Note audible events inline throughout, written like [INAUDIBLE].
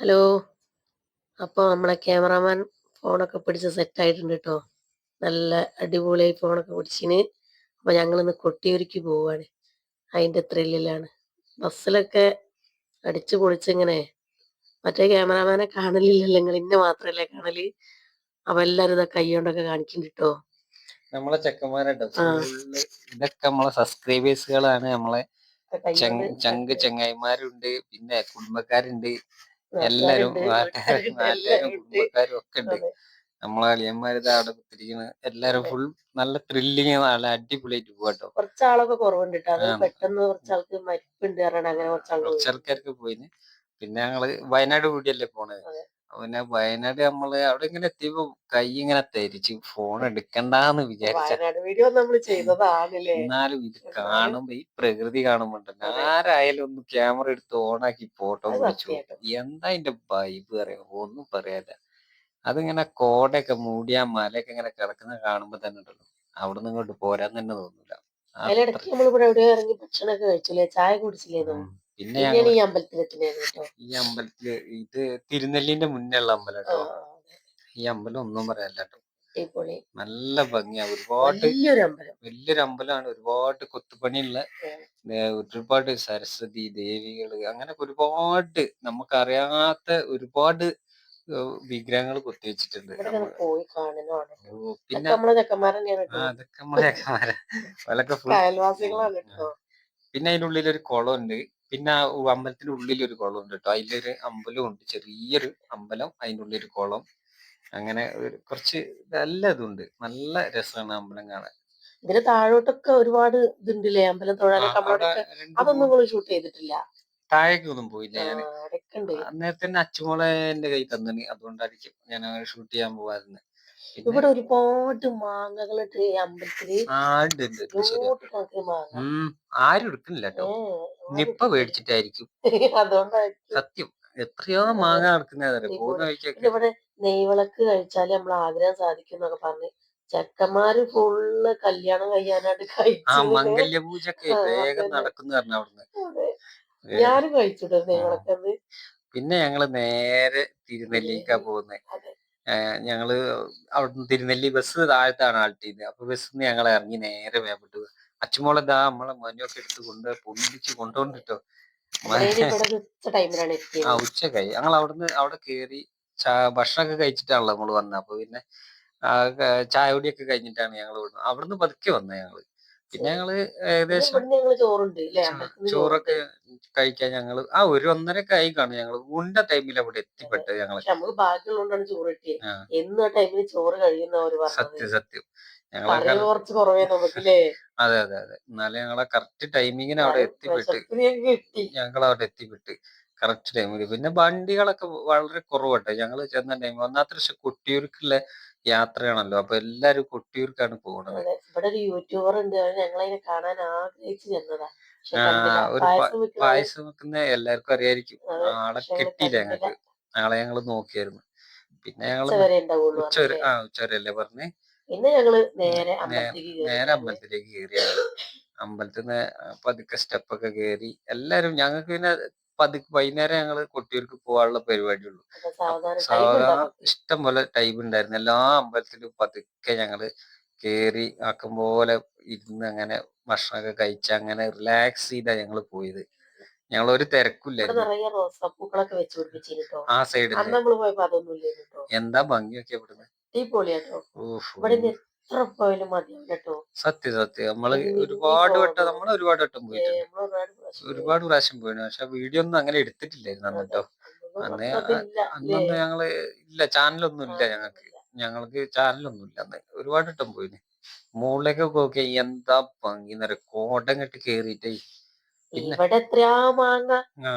Hello. അപ്പോൾ നമ്മളെ cameraman ഫോണൊക്കെ പിടിച്ച് സെറ്റായിട്ടുണ്ട് കേട്ടോ നല്ല അടിപൊളിയായി ഫോണൊക്കെ പിടിച്ചിന്. അപ്പോൾ ഞങ്ങളിന്ന് കൊട്ടിയൂരിക്ക് പോവുകയാണ് അതിന്റെ ത്രില്ലിലാണ് ബസ്സിലൊക്കെ അടിച്ചു പൊളിച്ചിങ്ങനെ. മറ്റേ ക്യാമറാമാനെ കാണലില്ലല്ലോ നിങ്ങൾ ഇന്നെ മാത്രമല്ലേ കാണൽ? അപ്പം എല്ലാവരും ഇതൊക്കെ കൈകൊണ്ടൊക്കെ കാണിക്കുന്നുണ്ട് കേട്ടോ നമ്മളെ ചെക്കന്മാരുണ്ട് ഇതൊക്കെ നമ്മളെ സബ്സ്ക്രൈബേഴ്സുകളാണ് നമ്മളെ ചങ് ചങ്ക് ചങ്ങായിമാരുണ്ട് പിന്നെ കുടുംബക്കാരുണ്ട്. എല്ലാരും നാട്ടുകാരും നാട്ടുകാരും കുടുംബക്കാരും ഒക്കെ ഉണ്ട്. നമ്മളെ അളിയന്മാരിത് അവിടെ എല്ലാരും ഫുൾ നല്ല ത്രില്ലിങ് നല്ല അടിപൊളിയായിട്ട് പോവാട്ടോ കുറച്ച് ആളൊക്കെ കുറവുണ്ട് പെട്ടെന്ന് കുറച്ച് ആൾക്ക് മരിപ്പുണ്ട് പറഞ്ഞാണ്ട് അങ്ങനെ കുറച്ച് ആൾ കുറച്ച് ആൾക്കാർക്ക് പോയിന്. പിന്നെ ഞങ്ങൾ വയനാട് കൂടിയല്ലേ പോണത്. പിന്നെ വയനാട് നമ്മൾ അവിടെ ഇങ്ങനെ എത്തിയപ്പോ കൈ ഇങ്ങനെ തരിച്ച് ഫോൺ എടുക്കണ്ടാന്ന് വിചാരിച്ച വയനാട് വീഡിയോ നമ്മൾ ചെയ്തതാണല്ലേ? എന്നാലും ഇത് കാണുമ്പോ ഈ പ്രകൃതി കാണുമ്പോണ്ടല്ലോ ആരായാലും ഒന്ന് ക്യാമറ എടുത്ത് ഓണാക്കി ഫോട്ടോ വിളിച്ചു പിടിച്ചു എന്താ അതിന്റെ വൈബ് പറയാ ഒന്നും പറയാല്ല അതിങ്ങനെ കോടയൊക്കെ മൂടിയ മലയൊക്കെ ഇങ്ങനെ കിടക്കുന്ന കാണുമ്പോ തന്നെ ഉണ്ടല്ലോ. അവിടെ നിന്ന് ഇങ്ങോട്ട് പോരാൻ തന്നെ തോന്നൂല. അതിലിടയ്ക്ക് നമ്മൾ ഇവിടെ എവിടെയോ ഇറങ്ങി ഭക്ഷണമൊക്കെ കഴിച്ചില്ലേ? ചായ കുടിച്ചില്ലേ. പിന്നെ ഞങ്ങൾ ഈ അമ്പലത്തിലെത്തിനായിരുന്നു കേട്ടോ ഈ അമ്പലത്തിൽ ഇത് തിരുനെല്ലിന്റെ മുന്നേള്ള അമ്പലം കേട്ടോ ഈ അമ്പലം ഒന്നും പറയാല്ല കേട്ടോ അടിപൊളി. നല്ല ഭംഗിയാ. ഒരുപാട് വലിയൊരു അമ്പലം. വലിയൊരു അമ്പലമാണ്. ഒരുപാട് കൊത്തുപണിയുള്ള ഒരുപാട് സരസ്വതി ദേവികൾ അങ്ങനെ ഒരുപാട് നമുക്കറിയാത്ത ഒരുപാട് വിഗ്രഹങ്ങൾ കൊത്തിവെച്ചിട്ടുണ്ട് പോയി പിന്നെ നമ്മളെ അതൊക്കെ നമ്മളെ ചെക്കന്മാരാ. കേട്ടോ പിന്നെ അതിനുള്ളിൽ ഒരു കുളം ഉണ്ട് പിന്നെ ആ ഉ- ഉള്ളിൽ ഒരു കുളം ഉണ്ട് കേട്ടോ അതിലൊരു അമ്പലം ഉണ്ട്. ചെറിയൊരു അമ്പലം അതിന്റെ ഉള്ളിൽ ഒരു കുളം. അങ്ങനെ ഒരു കുറച്ച് നല്ല ഇതുണ്ട്. നല്ല രസമാണ് അമ്പലം കാണാൻ. ഇതിന് താഴോട്ടൊക്കെ ഒരുപാട് ഇതുണ്ടല്ലേ? അമ്പലം തൊഴാനൊക്കെ അതൊന്നും നിങ്ങൾ ഷൂട്ട് ചെയ്തിട്ടില്ല? താഴേക്കൊന്നും പോയില്ല ഞാൻ അന്നേരത്തെ തന്നെ അച്ചുമോളെ എന്റെ കൈ തന്നിന്. അതുകൊണ്ടായിരിക്കും ഞാൻ ഷൂട്ട് ചെയ്യാൻ പോവാറുണ്ട് ഇവിടെ ഒരുപാട് മാങ്ങകളുണ്ട്. ഈ അമ്പലത്തിൽ ആരും എടുക്കുന്നില്ല കേട്ടോ. നിപ്പ മേടിച്ചിട്ടായിരിക്കും. [LAUGHS] അതുകൊണ്ടായിരിക്കും. സത്യം. എത്രയോ മാങ്ങ പോകുന്ന വഴിക്കൊക്കെ. ഇവിടെ നെയ്വിളക്ക് കഴിച്ചാലേ നമ്മൾ ആഗ്രഹം സാധിക്കും എന്നൊക്കെ പറഞ്ഞ് ചെക്കന്മാര് ഫുള്ള് കല്യാണം കഴിയാനായിട്ട് കഴിച്ചു മംഗല്യ പൂജൊക്കെ വേഗം. നടക്കുന്ന പറഞ്ഞു അവിടുന്ന്. ഞാനും കഴിച്ചിട്ടുണ്ട് നെയ്വിളക്കന്ന് പിന്നെ ഞങ്ങൾ നേരെ തിരുനെല്ലിക്കാ പോകുന്നത് ഞങ്ങൾ അവിടുന്ന് തിരുനെല്ലി ബസ് താഴത്താണ് ആൾട്ടിയത് അപ്പൊ ബസ്സിൽ ഞങ്ങൾ ഇറങ്ങി നേരെ വേപ്പിട്ട് ദാ നമ്മളെ മനുവൊക്കെ എടുത്ത് കൊണ്ട് പൊന്തിച്ച് കൊണ്ടുവന്നിട്ടോ ആ ഉച്ചക്കായി ഞങ്ങൾ അവിടുന്ന് അവിടെ കേറി ചാ ഭക്ഷണമൊക്കെ കഴിച്ചിട്ടാണല്ലോ നമ്മൾ വന്നത് അപ്പൊ പിന്നെ ചായ കുടിയൊക്കെ കഴിഞ്ഞിട്ടാണ് ഞങ്ങൾ അവിടുന്ന് പതുക്കെ വന്നത് ഞങ്ങൾ. പിന്നെ ഞങ്ങൾ ഏകദേശം ഞങ്ങൾ ചോറുണ്ട് ചോറൊക്കെ കഴിക്കാൻ ഞങ്ങൾ ആ ഒരു ഒന്നര കൈ കാണും ഞങ്ങൾ. ഉണ്ട ടൈമിൽ അവിടെ എത്തിപ്പെട്ടത് ഞങ്ങൾ. ബാക്കിയുള്ളതുകൊണ്ടാണ് ചോറ് കിട്ടിയത് ആ. എന്നും ടൈമിൽ ചോറ് സത്യം സത്യം. ഞങ്ങളെ കറി കുറച്ച് കുറവേ നമുക്കില്ലേ അതെ അതെ അതെ. എന്നാലും ഞങ്ങളെ കറക്റ്റ് ടൈമിങ്ങിന് അവിടെ എത്തിപ്പെട്ട് വിശപ്പിന് ഞങ്ങൾക്ക് കിട്ടി. ഞങ്ങൾ അവിടെ എത്തിപ്പെട്ട് കറക്റ്റ് ടൈമിൽ. പിന്നെ വണ്ടികളൊക്കെ വളരെ കുറവട്ടെ. ഞങ്ങൾ ചെന്ന ടൈം ഒന്നാമത്തെ പക്ഷെ കൊട്ടിയൂർക്കുള്ള യാത്രയാണല്ലോ. അപ്പൊ എല്ലാരും കൊട്ടിയൂർക്കാണ് പോകുന്നത് അതെ. ഇവിടെ ഒരു യൂട്യൂബർ ഉണ്ട്. അവർ ഞങ്ങളതിനെ കാണാൻ ആഗ്രഹിച്ചു ചെന്നതാ. പക്ഷെ ആ, കണ്ടില്ല. ഒരു പ- പായസം വെക്കുന്ന എല്ലാവർക്കും അറിയായിരിക്കും. അതെ, ആളെ പക്ഷെ ഞങ്ങൾ കിട്ടിയില്ല കണ്ടില്ല. ഞങ്ങൾക്ക് നാളെ ഞങ്ങൾ നോക്കിയായിരുന്നു. പിന്നെ ഞങ്ങൾ ഉച്ച വരെ ഉണ്ടാവുള്ളൂ ഉച്ചവരെ പറഞ്ഞില്ലേ? ആ ഉച്ചവരെ പറഞ്ഞ്? പിന്നെ ഞങ്ങൾ നേരെ നേ- അമ്പലത്തിലേക്ക് കേറിയാണ് നേരെ അമ്പലത്തിലേക്ക് കയറി അമ്പലത്തിൽ നിന്ന് പതുക്കെ സ്റ്റെപ്പൊക്കെ കയറി എല്ലാരും ഞങ്ങൾക്ക് പിന്നെ പതുക്കെ വൈകുന്നേരം ഞങ്ങൾ കൊട്ടിയൂർക്ക് പോകാനുള്ള പരിപാടിയുള്ളൂ. സാധാരണ ഇഷ്ടം പോലെ ടൈം ഉണ്ടായിരുന്നു. എല്ലാ അമ്പലത്തിലും പതുക്കെ ഞങ്ങൾ കേറി ആക്കും പോലെ ഇരുന്ന് അങ്ങനെ ഭക്ഷണമൊക്കെ കഴിച്ച് അങ്ങനെ റിലാക്സ് ചെയ്താ ഞങ്ങൾ പോയത്. ഞങ്ങൾ ഒരു തിരക്കില്ലായിരുന്നു. ആ സൈഡിൽ എന്താ ഭംഗിയൊക്കെ ഇവിടുന്ന്? ഇവിടെ എത്ര പോയാലും മതിയാവും കേട്ടോ. സത്യം സത്യം. നമ്മൾ ഒരുപാട് വട്ടം. നമ്മൾ ഒരുപാട് വട്ടം പോയിട്ടുണ്ട്. ഒരുപാട് പ്രാവശ്യം പോയി. ഒരുപാട് പ്രാവശ്യം പോയിട്ടുണ്ട്. പക്ഷെ വീഡിയോ ഒന്നും അങ്ങനെ എടുത്തിട്ടില്ലായിരുന്നു അന്ന്. കേട്ടോ. അന്ന് അന്നൊന്നും? ഞങ്ങൾ ഇല്ല. ചാനലൊന്നും ഇല്ല ഞങ്ങൾക്ക്. ഞങ്ങൾക്ക് ചാനലൊന്നും ഇല്ല അന്ന്. ഒരുപാട് വട്ടം പോയിന്. മുകളിലേക്കൊക്കെ നോക്കിയാ എന്താ ഭംഗി നിറ കോടം കെട്ടി കേറിയിട്ടേ. ഇവിടെ എത്രയാ മാങ്ങ? ആ,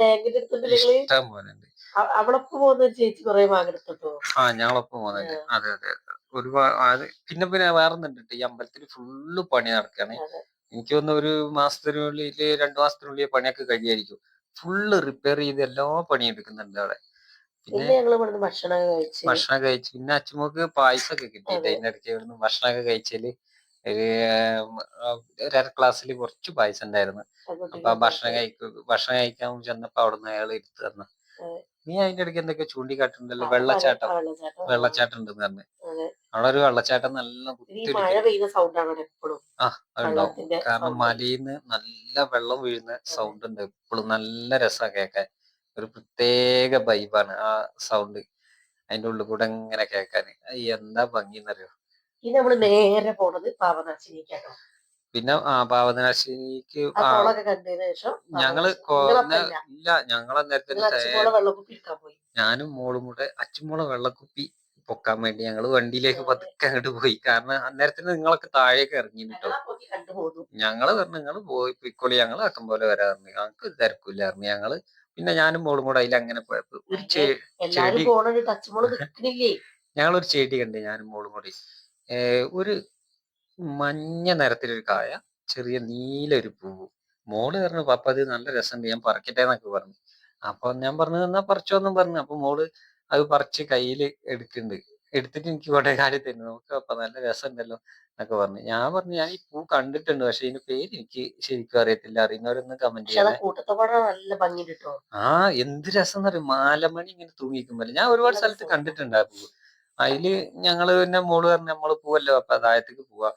ടാങ്കിന്റെ അടുത്തുണ്ട് ഇഷ്ടം പോലെ ഉണ്ട്. അ- പോകുന്ന ചേച്ചി കൊറേ മാങ്ങ എടുത്തിട്ടോ ആ ഞങ്ങളൊപ്പം പോകുന്നുണ്ട് അതെ അതെ അതെ. ഒരുപാട് പിന്നെ പിന്നെ വേറൊന്നുണ്ട്. ഈ അമ്പലത്തിൽ ഫുള്ള് പണി നടക്കുകയാണ് എനിക്ക് തോന്നുന്നു ഒരു മാസത്തിനുള്ളിൽ രണ്ടു മാസത്തിനുള്ളിൽ പണിയൊക്കെ കഴിയായിരിക്കും. ഫുള്ള് റിപ്പയർ ചെയ്ത് എല്ലാ പണിയും എടുക്കുന്നുണ്ട് അവിടെ. പിന്നെ ഭക്ഷണം കഴിച്ച് ഭക്ഷണം കഴിച്ച് പിന്നെ അച്ഛമ്മക്ക് പായസമൊക്കെ അതെ. അതിന്റെ ഇടയ്ക്ക് ഇവിടുന്ന് ഭക്ഷണമൊക്കെ കഴിച്ചാൽ ഒരു അര ക്ലാസ്സിൽ കുറച്ച് പായസം ഉണ്ടായിരുന്നു. അപ്പൊ ഭക്ഷണം കഴിക്കും ഭക്ഷണം കഴിക്കാൻ ചെന്നപ്പോ അവിടുന്ന് അയാൾ എടുത്തു തന്നു. നീ അതിന്റെ ഇടയ്ക്ക് എന്തൊക്കെ ചൂണ്ടിക്കാട്ടുണ്ടല്ലോ? വെള്ളച്ചാട്ടം. വെള്ളച്ചാട്ടം. ഉണ്ടെന്ന് പറഞ്ഞു. അവിടെ ഒരു വെള്ളച്ചാട്ടം നല്ല ആ അതുണ്ടാവും. കാരണം. മലയിന്ന് നല്ല വെള്ളം വീഴുന്ന സൗണ്ട് ഉണ്ട്. എപ്പോഴും നല്ല രസാ കേൾക്കാൻ ഒരു പ്രത്യേക വൈബാണ് ആ സൗണ്ട് അതിന്റെ ഉള്ളിൽ കൂടെ ഇങ്ങനെ കേൾക്കാൻ എന്താ ഭംഗി എന്നറിയോ ഇനി നമ്മൾ നേരെ പോണത് പാപനാശിനിക്കാട്ടോ പിന്നെ ആ പാവനാശിനിക്ക് ആ ആ കണ്ടതിന് ശേഷം ഞങ്ങൾ. നിങ്ങളപ്പല്ല. ഇല്ല. ഞങ്ങൾ നേരത്തെ നിങ്ങൾ വെള്ളക്കുപ്പി എടുക്കാൻ പോയി. ഞാനും മോളും കൂടെ അച്ചുമോളെ വെള്ളക്കുപ്പി പൊക്കാൻ വേണ്ടി ഞങ്ങൾ വണ്ടിയിലേക്ക് പതുക്കെ അങ്ങോട്ട് പോയി. കാരണം അന്നേരത്തിന് നിങ്ങളൊക്കെ താഴേക്ക് ഇറങ്ങി കേട്ടോ ഞങ്ങളാ ഞങ്ങൾ പറഞ്ഞു നിങ്ങൾ പോയി പൊയ്ക്കോളി. ഞങ്ങൾ ആക്കം പോലെ വരാറുണ്ട് ഞങ്ങൾക്ക് തിരക്കില്ല അറിഞ്ഞു ഞങ്ങൾ പിന്നെ ഞാനും മോളും കൂടെ അതിൽ അങ്ങനെ പോയപ്പോ ഒരു ചെ എല്ലാരും ചെടി നിക്കണില്ലേ? ഞങ്ങളൊരു ചെടി കണ്ട് ഞാനും മോളും കൂടി. ഒരു മഞ്ഞ നിറത്തിലൊരു കായ ചെറിയ നീല ഒരു പൂവ് മോൾ പറഞ്ഞു പപ്പ അത് നല്ല രസം ഞാൻ പറിക്കട്ടെ എന്നൊക്കെ പറഞ്ഞു. അപ്പൊ ഞാൻ പറഞ്ഞു എന്നാ പറിച്ചോന്നും പറഞ്ഞു. അപ്പൊ മോൾ അത് പറിച്ച് കയ്യിൽ എടുക്കുന്നുണ്ട്. എടുത്തിട്ട് എനിക്ക് കുറെ കാര്യം തരുന്നു. നമുക്ക് അപ്പൊ നല്ല രസമുണ്ടല്ലോ എന്നൊക്കെ പറഞ്ഞു. ഞാൻ പറഞ്ഞു ഞാൻ ഈ പൂ കണ്ടിട്ടുണ്ട് പക്ഷെ ഇതിന്റെ പേര് എനിക്ക് ശരിക്കും അറിയത്തില്ല. അറിയുന്നവരൊന്ന് കമന്റ് ചെയ്യാം ആ എന്ത് രസം എന്ന് എന്നറിയും മാലമണി ഇങ്ങനെ തൂങ്ങിക്കുമ്പോ ഞാൻ ഒരുപാട് സ്ഥലത്ത് കണ്ടിട്ടുണ്ട് ആ പൂവ് അതിൽ ഞങ്ങൾ പിന്നെ മോൾ പറഞ്ഞു നമ്മൾ പോവല്ലോ അപ്പൊ അതായത്തേക്ക് പോവാ.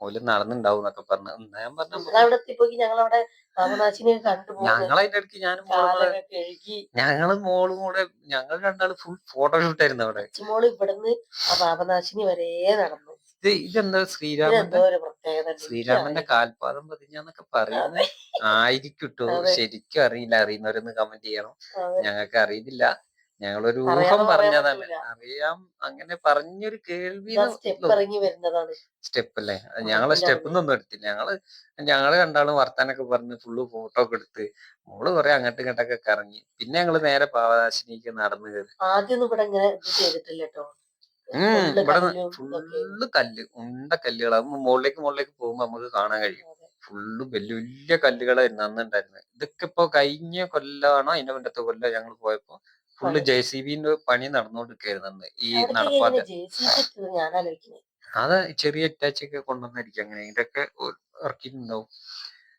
ഓൽ നടന്നുണ്ടാവും എന്നൊക്കെ പറഞ്ഞു. എന്നാ ഞാൻ പറഞ്ഞു ഞങ്ങളവിടെ എത്തിപ്പോയി ഞങ്ങളവിടെ പാപനാശിനി കണ്ടുപോകുന്നു ഞങ്ങളതിന്റെ ഇടയ്ക്ക് ഞാനും മോളും കഴുകി. ഞങ്ങൾ മോളും കൂടെ ഞങ്ങൾ രണ്ടാളും ഫുൾ ഫോട്ടോ ഷൂട്ടായിരുന്നു അവിടെ. മോൾ ഇവിടുന്ന് ആ പാപനാശിനി വരെ നടന്നു. ഇത് ഇതെന്താ ശ്രീരാമന്റെ? ശ്രീരാമന്റെ കാൽപാദം പതിഞ്ഞാന്നൊക്കെ പറയുന്നത് ആയിരിക്കും ശരിക്കും അറിയില്ല. അറിയുന്നവരൊന്ന് കമന്റ് ചെയ്യണം. ഞങ്ങൾക്ക് അറിയത്തില്ല ഞങ്ങളൊരു ഊഹം പറഞ്ഞതാണ്. അറിയാം അങ്ങനെ പറഞ്ഞൊരു കേൾവി സ്റ്റെപ്പ് അല്ലേ ഞങ്ങൾ സ്റ്റെപ്പ് ഒന്നും എടുത്തില്ല. ഞങ്ങൾ ഞങ്ങൾ രണ്ടാളും വർത്താനൊക്കെ പറഞ്ഞ് ഫുള്ള് ഫോട്ടോ ഒക്കെ എടുത്ത് മോൾ കൊറേ അങ്ങോട്ടും ഇങ്ങോട്ടൊക്കെ കറങ്ങി. പിന്നെ ഞങ്ങൾ നേരെ പാവദാശിനിക്ക് നടന്നു കയറി ആദ്യം ഇവിടെ ഇങ്ങനെ ഇത് ചെയ്തിട്ടില്ല കേട്ടോ. ഉം ഇവിടെ ഫുള്ള് കല്ല് ഉണ്ട കല്ലുകൾ അത് മുകളിലേക്ക് മുകളിലേക്ക് പോകുമ്പോ നമുക്ക് കാണാൻ കഴിയും. ഫുള്ള് വലിയ വലിയ കല്ലുകളായിരുന്നു ഇതൊക്കെ ഇപ്പൊ കഴിഞ്ഞ കൊല്ലാണോ? അതിന്റെ മുന്നത്തെ കൊല്ലം ഞങ്ങൾ പോയപ്പോ ഫുള്ള്. ജെ സി ബിന്റെ പണി നടന്നുകൊണ്ടിരിക്കുകയായിരുന്നു ഈ നടപ്പാത ഞാൻ ആലോചിക്കുന്നത് അത് ചെറിയ അറ്റാച്ച് ഒക്കെ കൊണ്ടുവന്നായിരിക്കും അങ്ങനെ ഇതൊക്കെ ഇറക്കിയിട്ടുണ്ടാവും.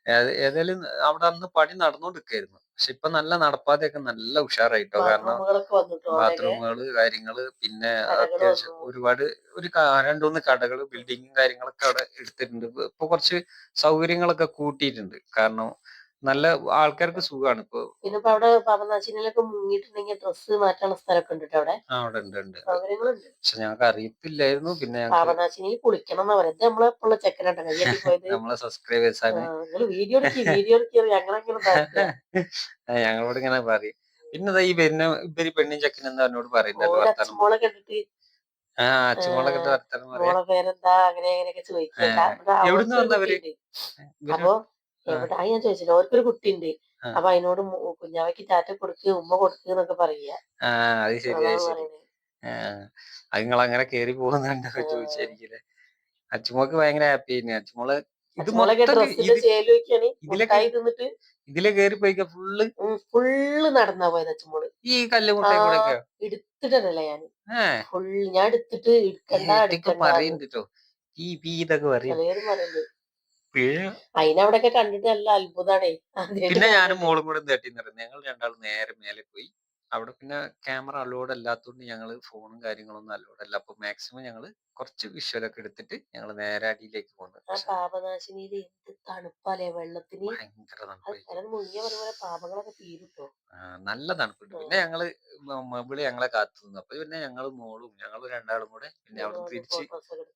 ഏത- ഏതായാലും അവിടെ അന്ന് പണി നടന്നുകൊണ്ടിരിക്കുന്നു പക്ഷെ ഇപ്പൊ നല്ല നടപ്പാതയൊക്കെ നല്ല ഉഷാറായിട്ടോ. കാരണം ബാത്റൂമുകൾ കാര്യങ്ങൾ പിന്നെ അത്യാവശ്യം ഒരുപാട് ഒരു രണ്ടുമൂന്ന് കടകൾ ബിൽഡിങ്ങും കാര്യങ്ങളൊക്കെ അവിടെ എടുത്തിട്ടുണ്ട്. ഇപ്പൊ കുറച്ച് സൗകര്യങ്ങളൊക്കെ കൂട്ടിയിട്ടുണ്ട്. കാരണം നല്ല ആൾക്കാർക്ക് സുഖമാണ് ഇപ്പൊ പിന്നെ അവിടെ പാപനാശിനിയിലൊക്കെ മുങ്ങിയിട്ടുണ്ടെങ്കിൽ ഡ്രസ്സ് മാറ്റാനുള്ള സ്ഥലമൊക്കെ ഉണ്ട് അവിടെ? ആ, അവിടെ ഉണ്ട് ഉണ്ട്. സൗകര്യങ്ങളുണ്ട്. പക്ഷെ ഞങ്ങൾക്ക് അറിയിപ്പില്ലായിരുന്നു പിന്നെ ഞങ്ങൾക്ക് പാപനാശിനിയിൽ കുളിക്കണം എന്ന് പറയുന്നത് നമ്മളെപ്പോഴുള്ള ചെക്കനാട്ടോ കയ്യട്ടി [LAUGHS] പോയത്. നമ്മളെ സബ്സ്ക്രൈബേഴ്സ് ആണ്. നിങ്ങൾ വീഡിയോ എടുക്കി വീഡിയോ എടുക്കി ഞങ്ങളെങ്ങനെ [LAUGHS] ആ, ഞങ്ങളോട് ഇങ്ങനെ പറയും. പിന്നെ ദാ ഈ പിന്നെ ഇവർ പെണ്ണും ചെക്കനും എന്താ എന്നോട് പറയുന്നല്ലോ ഓരോ വർത്താനം അച്ഛമോളെ കണ്ടിട്ട് ആ അച്ഛമോളെ കണ്ട് വർത്താനം പറയാം. മോളെ പേരെന്താ? അങ്ങനെ അങ്ങനെയൊക്കെ ചോദിക്കുക ഏ, എവിടുന്ന് വന്നവര്? അപ്പൊ ആ. ഞാൻ ചോദിച്ചില്ല ഓർക്കൊരു കുട്ടിയുണ്ട്. അപ്പൊ അതിനോട് കുഞ്ഞാവയ്ക്ക് ടാറ്റ കൊടുക്ക് ഉമ്മ കൊടുക്ക് എന്നൊക്കെ പറയുക. അത് ശരി അത് നിങ്ങൾ അങ്ങനെ കേറി പോകുന്നുണ്ടോ ചോദിച്ചായിരിക്കില്ലേ? അച്ചുമോക്ക് ഭയങ്കര ഹാപ്പി തന്നെ അച്ചുമോൾ ഇത് ഇതിലെ കേറി പോയിക്ക? ഫുള്ള് ഫുള്ള് നടന്നാ പോയത് അച്ഛമോൾ ഈ കല്ല് മുട്ടായി കൂടെ എടുത്തിട്ടല്ല ഞാൻ ഫുള്ള് ഞാൻ എടുത്തിട്ട് പറയുന്നുണ്ട് കേട്ടോ ഈ പീ ഇതൊക്കെ പറയുന്നത് പിഴ അതിനവിടെയൊക്കെ കണ്ടിട്ട് നല്ല അത്ഭുതാണേ പിന്നെ ഞാനും. മോളും കൂടെ തട്ടി നിറഞ്ഞു ഞങ്ങൾ രണ്ടാളും നേരെ മേലെ പോയി അവിടെ പിന്നെ ക്യാമറ അലോഡ് അല്ലാത്തതുകൊണ്ട് ഞങ്ങൾ ഫോണും കാര്യങ്ങളൊന്നും അലോഡ് അല്ല. അപ്പൊ മാക്സിമം ഞങ്ങൾ കുറച്ച് വിഷ്വലൊക്കെ എടുത്തിട്ട് ഞങ്ങൾ നേരെ അടിയിലേക്ക് പോകുന്നു ആ പാപനാശിനിയിൽ എന്ത് തണുപ്പാലേ വെള്ളത്തിന്? ഭയങ്കര തണുപ്പ്. പാപങ്ങളൊക്കെ തീരുട്ടോ? നല്ല തണുപ്പുണ്ട്. പിന്നെ ഞങ്ങൾ മബിളി ഞങ്ങളെ കാത്തു നിന്നു. അപ്പൊ പിന്നെ ഞങ്ങൾ മോളും ഞങ്ങൾ രണ്ടാളും കൂടെ പിന്നെ അവിടെ തിരിച്ച്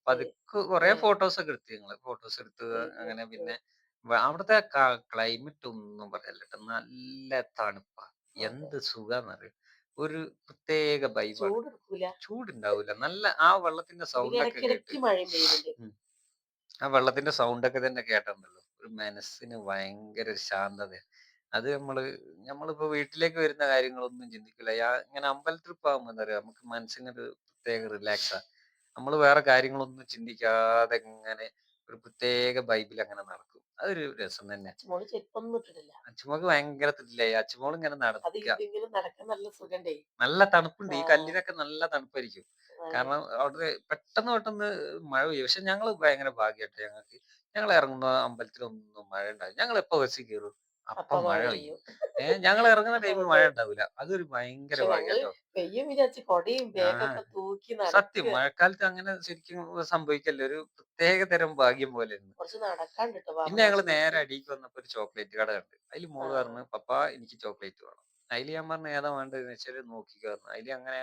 പതുക്കെ കുറെ. ഫോട്ടോസ് ഒക്കെ എടുത്തു ഞങ്ങൾ. ഫോട്ടോസ് എടുത്ത് അങ്ങനെ പിന്നെ അവിടുത്തെ ക്ലൈമറ്റ് ഒന്നും പറയല്ല നല്ല തണുപ്പാ. എന്ത് സുഖാന്നറിയോ? ഒരു പ്രത്യേക വൈബാണ് ചൂടെടുക്കൂല. ചൂടുണ്ടാവൂല. നല്ല ആ വെള്ളത്തിന്റെ സൗണ്ട് ഒക്കെ കേട്ട് ഇടയ്ക്കിടയ്ക്ക് മഴയും പെയ്യുന്നുണ്ട്. ആ വെള്ളത്തിന്റെ സൗണ്ട് ഒക്കെ തന്നെ കേട്ടുണ്ടല്ലോ. ഒരു മനസ്സിന് ഭയങ്കര ഒരു ശാന്തത അത് നമ്മൾ നമ്മളിപ്പോ വീട്ടിലേക്ക് വരുന്ന കാര്യങ്ങളൊന്നും ചിന്തിക്കില്ല യാ- ഇങ്ങനെ അമ്പലത്തിൽ പോകുമ്പോ എന്താ പറയാ നമുക്ക് മനസ്സിനൊരു പ്രത്യേക റിലാക്സാ നമ്മൾ വേറെ കാര്യങ്ങളൊന്നും ചിന്തിക്കാതെ ഇങ്ങനെ ഒരു പ്രത്യേക ബൈബിൾ അങ്ങനെ നടക്കും. അതൊരു രസം തന്നെ. മോൾ ചെരുപ്പൊന്നും ഇട്ടിട്ടില്ല. അച്ചുമോക്ക് ഭയങ്കര ത്രില്ലായി അച്ചുമോൾ ഇങ്ങനെ അത് നടക്കുക. ഇതെങ്കിലും നടക്കാൻ നല്ല സുഖണ്ടേ? നല്ല തണുപ്പുണ്ട്. ഈ ആ. കല്ലിനൊക്കെ നല്ല തണുപ്പായിരിക്കും. കാരണം അവിടെ പെട്ടെന്ന് പെട്ടെന്ന് മഴ പെയ്യും. പക്ഷെ ഞങ്ങൾ ഭയങ്കര ഭാഗ്യമായിട്ട് ഞങ്ങൾക്ക്. ഞങ്ങൾ ഇറങ്ങുന്ന അമ്പലത്തിലൊന്നും മഴ ഉണ്ടാകും ഞങ്ങൾ എപ്പോ ബസ്സിൽ കയറും? അപ്പൊ മഴ പെയ്യും. ഏഹ് ഞങ്ങൾ ഇറങ്ങുന്ന ടൈമിൽ മഴ. ഉണ്ടാവില്ല അതൊരു ഭയങ്കര ഭാഗ്യാട്ടോ പെയ്യും വിചാരിച്ച് കൊടയും ആ തൂക്കി സത്യം മഴക്കാലത്ത് അങ്ങനെ ശരിക്കും സംഭവിക്കല്ല? ഒരു പ്രത്യേക തരം ഭാഗ്യം പോലെ കുറച്ച് നടക്കാണ്ട് പിന്നെ ഞങ്ങൾ നേരെ അടിക്ക് വന്നപ്പോ ഒരു ചോക്ലേറ്റ് കട കണ്ട്. അതിൽ മോൾ. പറഞ്ഞു പപ്പാ എനിക്ക് ചോക്ലേറ്റ് വേണം. അതിൽ ഞാൻ പറഞ്ഞു ഏതാ വേണ്ടതെന്ന് വെച്ചാൽ നോക്കിക്കാർന്നു അതിൽ അങ്ങനെ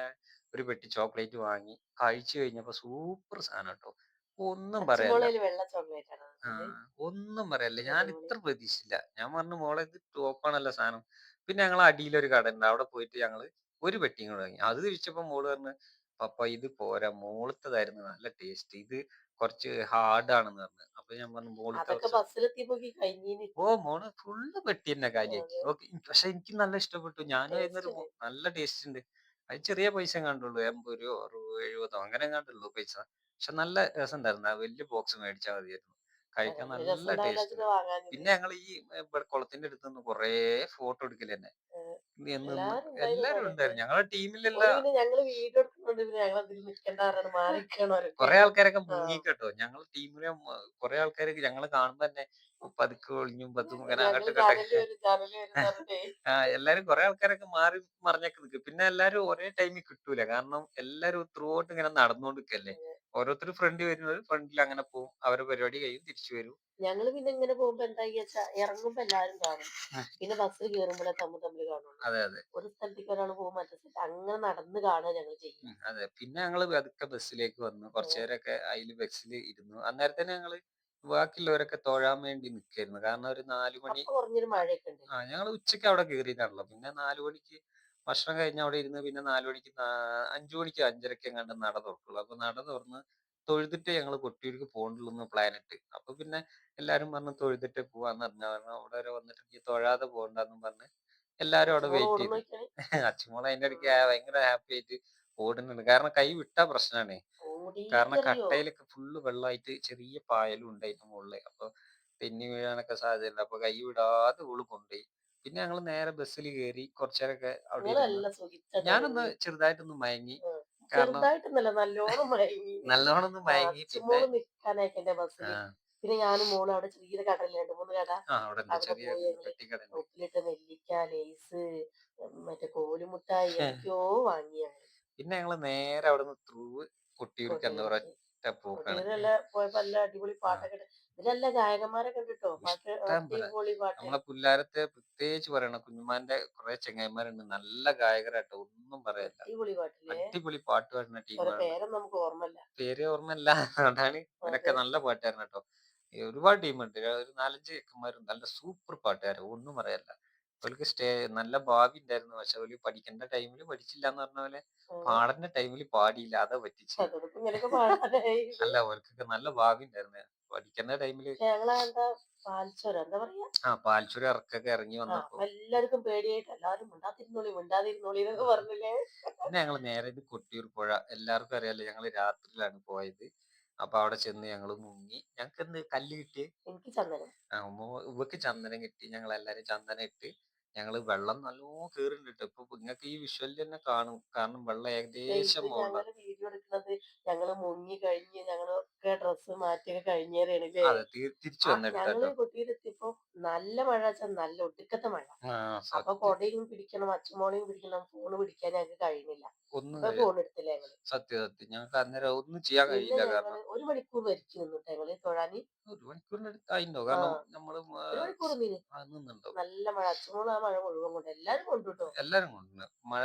ഒരു പെട്ടി ചോക്ലേറ്റ് വാങ്ങി. കഴിച്ചു കഴിഞ്ഞപ്പോ സൂപ്പർ സാധനം കേട്ടോ ഒന്നും വെള്ള ചോക്ലേറ്റ് ആണോ ആ ഒന്നും പറയല്ല. ഞാൻ അടിപൊളി. ഇത്ര പ്രതീക്ഷിച്ചില്ല. ഞാൻ പറഞ്ഞു മോളെ ഇത് ടോപ്പാണല്ലോ സാധനം. പിന്നെ ഞങ്ങൾ അടിയിലൊരു കട ഉണ്ട്. അവിടെ പോയിട്ട് ഞങ്ങൾ ഒരു പെട്ടിയും കൂടെ വാങ്ങി. അത് തിരിച്ചപ്പോ മോൾ പറഞ്ഞു പപ്പ ഇത് പോരാ. മോളത്തതായിരുന്നു നല്ല ടേസ്റ്റ് ഇത് കുറച്ച് ഹാർഡ് ആണെന്ന് പറഞ്ഞു. അപ്പൊ ഞാൻ പറഞ്ഞു മോളത്തെ അതൊക്കെ കുറച്ച് ബസ്സിലെത്തിയപ്പോക്ക് കഴിഞ്ഞീന്. ഓ മോൾ ഫുള്ള് പെട്ടി തന്നെ കാര്യമാക്കി അതെ. ഓക്കെ പക്ഷെ എനിക്ക് നല്ല ഇഷ്ടപ്പെട്ടു. ഞാൻ ടേസ്റ്റ്. മോ- നല്ല ടേസ്റ്റ് ഉണ്ട്. അത് ചെറിയ പൈസ കണ്ടുള്ളൂ എൺപത് രൂപ അറുപത് എഴുപതോ അങ്ങനെ കണ്ടുള്ളൂ പൈസ. പക്ഷെ നല്ല രസം ഉണ്ടായിരുന്നു ആ വലിയ ബോക്സ് മേടിച്ചാൽ മതിയായിരുന്നു. കഴിക്കാൻ നല്ല ഉണ്ടാവില്ല ടേസ്റ്റ്. പിന്നെ ഞങ്ങൾ ഈ ഏ, ഇവിടെ കുളത്തിന്റെ അടുത്ത് നിന്ന് കുറേ ഫോട്ടോ എടുക്കൽ തന്നെ. നിന്ന് എല്ലാരും ഉണ്ടായിരുന്നു എല്ലാരും അവിടെയൊക്കെ. ഉണ്ടായിരുന്നു. ഞങ്ങളുടെ ടീമിലുള്ള ഓൽ പിന്നെ ഞങ്ങൾ വീഡിയോ എടുക്കുന്നുണ്ട്. പിന്നെ ഞങ്ങൾ അതിൽ നിൽക്കണ്ട പറഞ്ഞ് മാറിക്കണം അവരൊക്കെ. കുറെ ആൾക്കാരൊക്കെ ആ. മുങ്ങിക്കെട്ടോ. ഞങ്ങൾ ടീമിലെ കുറെ ആൾക്കാരൊക്കെ ഞങ്ങളെ കാണുമ്പോ തന്നെ പതുക്കെ ഒളിഞ്ഞും പത്തും ഇങ്ങനെ ഞങ്ങൾ അങ്ങോട്ടും ചാനലിൽ ഇങ്ങോട്ടൊക്കെ വരും ചാനലിൽ വരും പറഞ്ഞിട്ടേ. ആ എല്ലാരും കുറെ ആൾക്കാരൊക്കെ മാറി മറിഞ്ഞൊക്കെ നിൽക്കും പിന്നെ എല്ലാരും ഒരേ ടൈമിൽ കിട്ടൂല. കാരണം എല്ലാരും ത്രൂ ഔട്ട് ഇങ്ങനെ നടന്നുകൊണ്ടിരിക്കല്ലേ ഓരോരുത്തർ ഫ്രണ്ട് വരുന്നത് ഫ്രണ്ടിൽ അങ്ങനെ പോകും അവരെ പരിപാടി കഴിയും തിരിച്ചു വരും. ഞങ്ങൾ പിന്നെ ഇങ്ങനെ പോകുമ്പോ എന്താ വെച്ചാ ഇറങ്ങുമ്പോ എല്ലാരും കാണും. പിന്നെ ബസ്സിൽ കയറുമ്പോഴേ തമ്മിൽ തമ്മിൽ കാണുള്ളൂ. അതെ അതെ. ഒരു സ്ഥലത്തേക്ക് ഒരാൾ പോകും മറ്റേ സ്ഥലത്ത് അങ്ങനെ നടന്ന് കാണുക ഞങ്ങൾ ചെയ്യും. ഉം, അതെ. പിന്നെ ഞങ്ങൾ പതുക്കെ ബസ്സിലേക്ക് വന്നു. കുറച്ചു നേരമൊക്കെ അതിൽ ബസ്സിൽ ഇരുന്നു. അന്നേരം തന്നെ ഞങ്ങൾ ബാക്കിയുള്ളവരൊക്കെ തൊഴാൻ വേണ്ടി നിൽക്കായിരുന്നു കാരണം ഒരു നാലു മണി അപ്പൊ കുറഞ്ഞൊരു മഴയൊക്കെ ഉണ്ട്. ആ ഞങ്ങൾ ഉച്ചയ്ക്ക് അവിടെ കയറിയതാണല്ലോ പിന്നെ നാലു മണിക്ക് ഭക്ഷണം കഴിഞ്ഞ് അവിടെ ഇരുന്ന് പിന്നെ നാലു മണിക്ക് അഞ്ചു മണിക്ക് അഞ്ചരക്ക് എങ്ങാണ്ട് നട തുറക്കുള്ളൂ. അപ്പൊ നട തുറന്ന് തൊഴുതിട്ട് ഞങ്ങൾ കൊട്ടിയൂർക്ക് പോകണ്ടുള്ളൂ ഇട്ട്. അപ്പൊ പിന്നെ എല്ലാരും പറഞ്ഞു തൊഴുതിട്ട് പോവാന്ന് പറഞ്ഞു. കാരണം അവിടെ വരെ വന്നിട്ട് ഈ തൊഴാതെ പോകണ്ടെന്നും പറഞ്ഞ് എല്ലാരും അവിടെ വെയിറ്റ് ചെയ്തു. [LAUGHS] അച്ഛൻ അച്ചുമോളെ അതിന്റെ ഇടയ്ക്ക് ഭയങ്കര ഹാപ്പി ആയിട്ട് ഓടുന്നുണ്ട്. കാരണം കൈ വിട്ടാ പ്രശ്നമാണ് കാരണം കട്ടയിലൊക്കെ ഫുള്ള് വെള്ളമായിട്ട് ചെറിയ പായലും ഉണ്ട് അതിന്റെ മുകളിൽ. അപ്പൊ തെന്നി വീഴാനൊക്കെ സാധ്യതയുണ്ട്. അപ്പൊ കൈ വിടാതെ ഓൾ കൊണ്ടുപോയി. പിന്നെ ഞങ്ങൾ നേരെ ബസ്സിൽ കയറി കുറച്ചേരൊക്കെ അവിടെ ഇരുന്ന് സുഖിച്ച ഞാനൊന്ന് ചെറുതായിട്ടൊന്ന് മയങ്ങി. കാരണം ചെറുതായിട്ടൊന്നല്ല നല്ലോണം മയങ്ങി. നല്ലോണം ഒന്ന് മയങ്ങി പിന്നെ എന്റെ ആ. ബസ്സിൽ പിന്നെ ഞാനും മോളും അവിടെ ചെറിയ കടയില്ല രണ്ട് മൂന്ന് കട. ആ അവിടെ ഉണ്ട് അവിടെ ചെറിയ പോയി ഞങ്ങൾ ഉപ്പിലിട്ട നെല്ലിക്ക ലേസ് മറ്റേ കോലുമുട്ടായി എന്തൊക്കെയോ വാങ്ങിയാണ്. പിന്നെ ഞങ്ങൾ നേരെ അവിടെ നിന്ന് ത്രൂ കൊട്ടിയൂർക്ക് എന്താ കൊട്ടിയൂർക്ക്. ഒരൊറ്റ പോക്കാണ് കൊട്ടിയൂരല്ല പോയപ്പോ നല്ല അടിപൊളി പാട്ടൊക്കെ ഇതിലല്ല പാട്ട് നമ്മളെ പുല്ലാരത്തെ പ്രത്യേകിച്ച് പറയണ കുഞ്ഞുമാന്റെ കുറെ ചെങ്ങായിമാരുണ്ട്. നല്ല ഗായകരാട്ടോ. ഒന്നും പറയല്ല അടിപൊളി പാട്ടില്ലേ? അടിപൊളി പാട്ട് പാടുന്ന ടീം ടീമാണ്. പേരൊന്നും നമുക്ക് ഓർമ്മല്ല പേര് ഓർമ്മയില്ല. അതാണ് ഇവരൊക്കെ നല്ല പാട്ടുകാരൻ കേട്ടോ ഒരുപാട് ടീമുണ്ട്. ഒരു നാലഞ്ച് ചെക്കന്മാരുണ്ട്. നല്ല സൂപ്പർ പാട്ടുകാർ ഒന്നും പറയാനില്ല അവർക്ക് സ്റ്റേ നല്ല ഭാവി ഉണ്ടായിരുന്നു പക്ഷെ അവർ പഠിക്കേണ്ട ടൈമിൽ പഠിച്ചില്ല എന്ന് പറഞ്ഞ പോലെ പാടേണ്ട ടൈമിൽ പാടിയില്ല. അതാ പറ്റിച്ച്. [LAUGHS] അല്ല അവർക്കൊക്കെ നല്ല ഭാവി ഉണ്ടായിരുന്നു പഠിക്കുന്ന ടൈമിൽ ആ പാൽച്ചുര ഇറക്കൊക്കെ ഇറങ്ങി വന്നപ്പോ. എല്ലാവർക്കും പേടിയായിട്ട് എല്ലാവരും മിണ്ടാതിരുന്നോളി മിണ്ടാതിരുന്നോളി എന്നൊക്കെ പറഞ്ഞില്ലേ? പിന്നെ ഞങ്ങൾ നേരെ ഇത് കൊട്ടിയൂർ പുഴ. എല്ലാവർക്കും അറിയാലോ ഞങ്ങൾ രാത്രിയിലാണ് പോയത്. അപ്പൊ അവിടെ ചെന്ന് ഞങ്ങൾ മുങ്ങി. ഞങ്ങൾക്ക് എന്ത് കല്ല് കിട്ടി എനിക്ക് ചന്ദനം. ആ ഉമ്മ- ഉവ്വക്ക് ചന്ദനം കിട്ടി. ഞങ്ങൾ എല്ലാരും ചന്ദനം ഇട്ട് ഞങ്ങൾ വെള്ളം നല്ലോ കേറുന്നുണ്ട് ഇപ്പൊ നിങ്ങൾക്ക് ഈ വിഷ്വലിൽ തന്നെ കാണും. കാരണം വെള്ളം ഏകദേശം മുകളിലാണ് ഞങ്ങൾ വീഡിയോ എടുക്കുന്നത് ഞങ്ങൾ മുങ്ങി കഴിഞ്ഞ് ഞങ്ങളൊക്കെ ഡ്രസ്സ് മാറ്റിയൊക്കെ കഴിഞ്ഞേരാണ് അതെ തിരിച്ചു ഞങ്ങൾ കൊട്ടിയിലെത്തിയപ്പോ നല്ല മഴ വെച്ചാൽ നല്ല ഒടുക്കത്തെ മഴ. അപ്പൊ കൊടയും പിടിക്കണം അച്ഛമോളെയും പിടിക്കണം ഫോണ് പിടിക്കാൻ ഞങ്ങൾക്ക് കഴിയില്ല ഫോൺ എടുത്തില്ല ഞങ്ങൾ? സത്യം സത്യം. ഞങ്ങൾക്ക് അന്നേരം ഒന്നും ചെയ്യാൻ കഴിയില്ല. കാരണം ഒരു മണിക്കൂർ വരിച്ചു നിന്നിട്ട് ഞങ്ങൾ തൊഴാന്. ഒരു മണിക്കൂറിന്റെ കാരണം നമ്മൾ മണിക്കൂർ നിന്ന് ആ, നിന്നുണ്ടോ നല്ല മഴ. അച്ഛമോൾ ആ മഴ മുഴുവൻ കൊണ്ട് എല്ലാരും കൊണ്ടുട്ടോ. എല്ലാരും കൊണ്ടുവന്നു. മഴ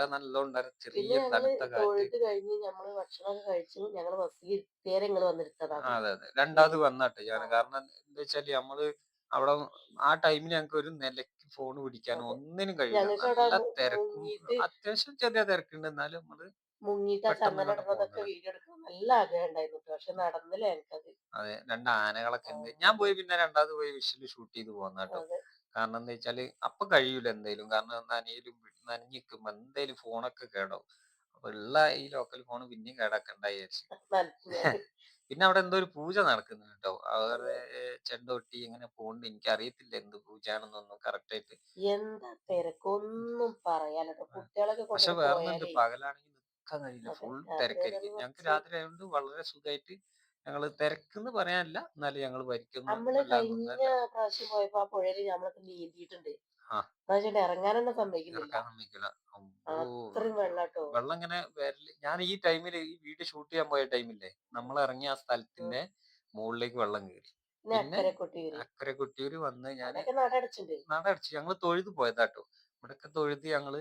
ചെറിയ തണുത്ത തൊഴുത് കഴിഞ്ഞ് ഞമ്മൾ ഭക്ഷണമൊക്കെ കഴിച്ചു ഞങ്ങൾ ബസ്സിൽ ഇരുത്തേരെ ഞങ്ങൾ വന്നെടുത്തതാണ് അതെ അതെ. രണ്ടാമത് വന്നാട്ടെ ഞാൻ കാരണം എന്താ വെച്ചാൽ നമ്മൾ അവിടെ ആ ടൈമിൽ ഞങ്ങൾക്ക് ഒരു നിലയ്ക്ക് ഫോൺ പിടിക്കാനോ അതെ. ഒന്നിനും കഴിയില്ല. ഞങ്ങൾക്ക് അവിടെ നല്ല മു- തിരക്കും മുങ്ങിയിട്ട് അത്യാവശ്യം ചെറിയ തിരക്കുണ്ട്. എന്നാലും നമ്മൾ മുങ്ങിയിട്ട് ആ പെട്ടെന്ന് ചന്ദനം ഇങ്ങോട്ട് ഇടുന്നതൊക്കെ പോകുന്നത് വീഡിയോ എടുക്കാൻ നല്ല ആഗ്രഹം ഉണ്ടായിരുന്നു. പക്ഷെ നടന്നില്ല എനിക്കത് അതെ. രണ്ട് ആനകളൊക്കെ ഉണ്ട്. ഞാൻ പോയി പിന്നെ രണ്ടാമത് പോയി വിഷൽ ഷൂട്ട് ചെയ്ത് പോകുന്ന കേട്ടോ. കാരണം എന്താ വെച്ചാൽ അപ്പൊ കഴിയൂല എന്തേലും. കാരണം നനയിലും നനഞ്ഞിക്കുമ്പോ എന്തേലും ഫോണൊക്കെ കേടാവും. അപ്പൊ ഉള്ള ഈ ലോക്കൽ ഫോൺ പിന്നെയും കേടാക്കണ്ട വിചാരിച്ചു. പിന്നെ അവിടെ എന്തോ ഒരു പൂജ നടക്കുന്നുണ്ട് കേട്ടോ. അവരുടെ ചെണ്ടൊട്ടി എങ്ങനെ പോകുന്നുണ്ട് എനിക്ക് അറിയത്തില്ല എന്ത് പൂജയാണെന്നൊന്നും കറക്റ്റ് ആയിട്ട് എന്താ തിരക്കൊന്നും പറയാലോ കുട്ടികളൊക്കെ പക്ഷെ കൊണ്ടുപോയി വേറൊന്നുണ്ട്. പോയാലേ. പകലാണെങ്കിൽ നിൽക്കാൻ കഴിയില്ല. അതെ. ഫുൾ രാത്രി തിരക്കായിരിക്കും. ഞങ്ങക്ക് കുറച്ച് രാത്രി ആയതുകൊണ്ട് വളരെ സുഖമായിട്ട് ഞങ്ങൾ തിരക്കെന്ന് പറയാനില്ല. എന്നാലും ഞങ്ങൾ വരിക്കൊന്നും നമ്മൾ വല്ലാതെ കഴിഞ്ഞ നിന്നല്ല. പ്രാവശ്യം പോയപ്പോ ആ പുഴയിൽ നമ്മളൊക്കെ നീന്തിയിട്ടുണ്ട്. ആ. ഇറങ്ങാനൊന്നും സമ്മതിക്കുന്നില്ല സമ്മതിക്കില്ല. അത്രയും വെള്ളാട്ടോ. വെള്ളം ഇങ്ങനെ വരൽ ഞാൻ ഈ ടൈമിൽ ഈ വീട് ഷൂട്ട് ചെയ്യാൻ പോയ ടൈമില്ലേ നമ്മൾ ഇറങ്ങിയ ആ സ്ഥലത്തിന്റെ മുകളിലേക്ക് വെള്ളം കയറി പിന്നെ അക്കരെ കുട്ടിയൂര്. വന്ന് ഞാൻ നടടച്ചു ഞങ്ങൾ തൊഴുത് പോയതാട്ടോ. ഇവിടൊക്കെ തൊഴുത് ഞങ്ങൾ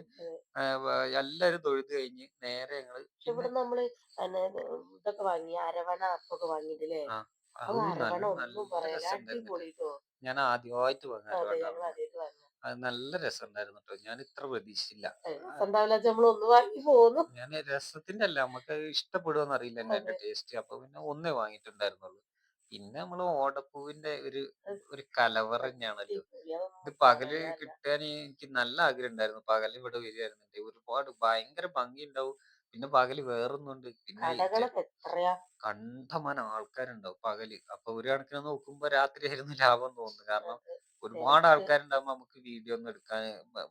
എല്ലാരും തൊഴുത് കഴിഞ്ഞ് നേരെ ഞങ്ങൾ ഇവിടെ നമ്മൾ ഇതൊക്കെ വാങ്ങി അരവണ അപ്പൊക്കെ വാങ്ങിയിട്ടില്ലേ? ഞാൻ ആദ്യമായിട്ട് വാങ്ങാൻ അതെ നല്ല രസമുണ്ടായിരുന്നു കേട്ടോ ഞാൻ ഇത്ര പ്രതീക്ഷിച്ചില്ല ഉണ്ടാവില്ല നമ്മൾ ഒന്ന് വാങ്ങി പോന്നു ഞാൻ രസത്തിന്റെ അല്ല നമുക്ക് ഇഷ്ടപ്പെടുമെന്ന് അറിയില്ല എന്റെ. ടേസ്റ്റ്. അപ്പൊ പിന്നെ ഒന്നേ വാങ്ങിയിട്ടുണ്ടായിരുന്നുള്ളൂ. പിന്നെ നമ്മൾ ഓടപ്പൂവിന്റെ ഒരു ഒരു കലവറ തന്നെയാണല്ലോ. ഇത് പകൽ കിട്ടാൻ എനിക്ക് നല്ല ആഗ്രഹം ഉണ്ടായിരുന്നു പകൽ ഇവിടെ വരികയായിരുന്നുണ്ട്. ഒരുപാട് ഭയങ്കര ഭംഗി ഉണ്ടാവും പിന്നെ പകൽ വേറൊന്നുണ്ട്. പിന്നെ കണ്ടമാനം ആൾക്കാരുണ്ടാവും പകൽ. അപ്പൊ ഒരു കണക്കിന് നോക്കുമ്പോ രാത്രി ആയിരുന്നു ലാഭം തോന്നുന്നു കാരണം. ഒരുപാട്. ആൾക്കാരുണ്ടാകുമ്പോ നമുക്ക് വീഡിയോ ഒന്നും എടുക്കാൻ